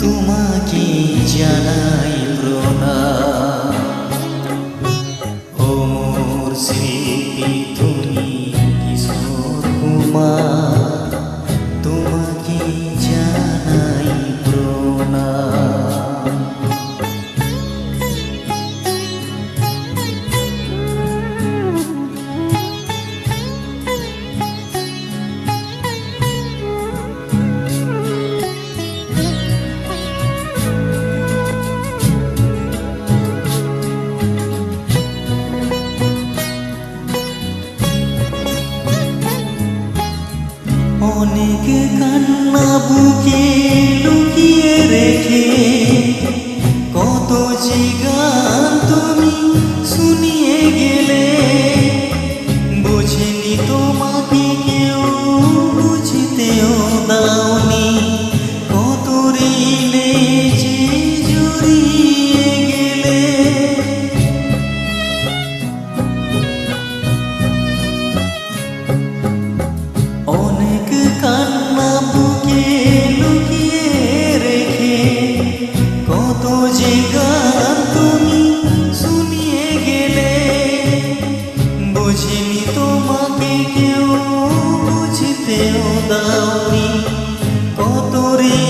তোমাকে জানাই প্রণাম। অনেক কান্না বুকে লুকিয়ে বুঝতেও দাওনি কত রে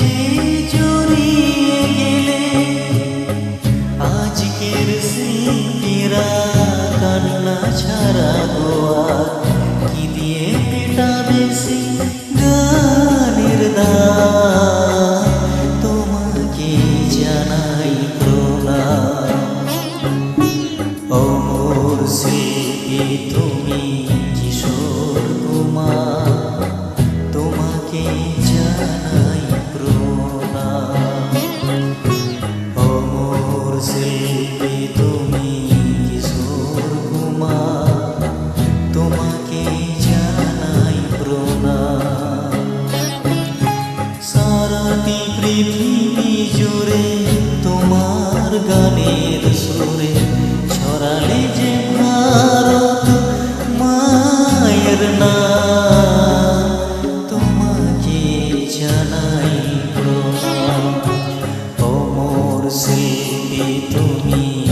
যে জড়িয়ে গেলে? আজকের স্মৃতিরা কান্না ছাড়া গোয়া কি দিয়ে মেটাবে সে তোমার গানের সুরে ছড়ালে যে ভারত মায়ের না তোমাকে জানাই অমর শিল্পী তুমি